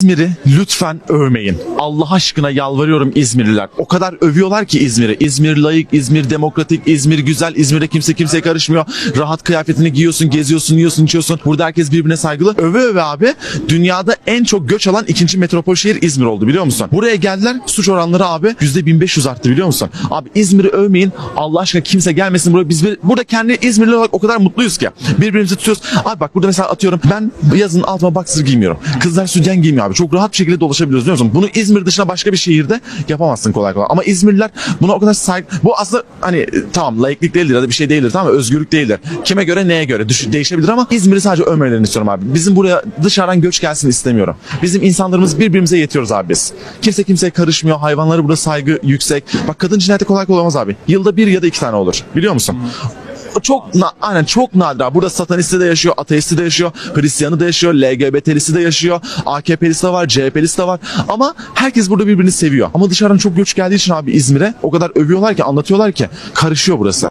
İzmir'i lütfen övmeyin. Allah aşkına yalvarıyorum İzmirliler. O kadar övüyorlar ki İzmir'i. İzmir layık, İzmir demokratik, İzmir güzel. İzmir'de kimse kimseye karışmıyor. Rahat kıyafetini giyiyorsun, geziyorsun, yiyorsun, içiyorsun. Burada herkes birbirine saygılı. Öve öve abi. Dünyada en çok göç alan ikinci metropol şehir İzmir oldu biliyor musun? Buraya geldiler. Suç oranları abi %1500 arttı biliyor musun? Abi İzmir'i övmeyin. Allah aşkına kimse gelmesin buraya. Biz burada kendi İzmirli olarak o kadar mutluyuz ki. Birbirimizi tutuyoruz. Abi bak burada mesela atıyorum ben yazın altıma boxer giymiyorum. Kızlar sütyen giymiyor. Çok rahat bir şekilde dolaşabiliyoruz biliyor musun? Bunu İzmir dışında başka bir şehirde yapamazsın kolay kolay. Ama İzmirliler buna o kadar saygı... Bu aslında hani tamam layıklık değildir ya da bir şey değildir tamam mı? Özgürlük değildir. Kime göre neye göre düş- değişebilir ama İzmir'i sadece övmelerini istiyorum abi. Bizim buraya dışarıdan göç gelsin istemiyorum. Bizim insanlarımız birbirimize yetiyoruz abi biz. Kimse kimseye karışmıyor. Hayvanlara burada saygı yüksek. Bak kadın cinayeti kolay kolay olmaz abi. Yılda bir ya da iki tane olur. Biliyor musun? Çok na aynen çok nadir. Burada satanisti de yaşıyor, ateisti de yaşıyor, Hristiyanı da yaşıyor, LGBT'lisi de yaşıyor, AKP'lisi de var, CHP'lisi de var. Ama herkes burada birbirini seviyor. Ama dışarıdan çok göç geldiği için abi İzmir'e o kadar övüyorlar ki, anlatıyorlar ki karışıyor burası.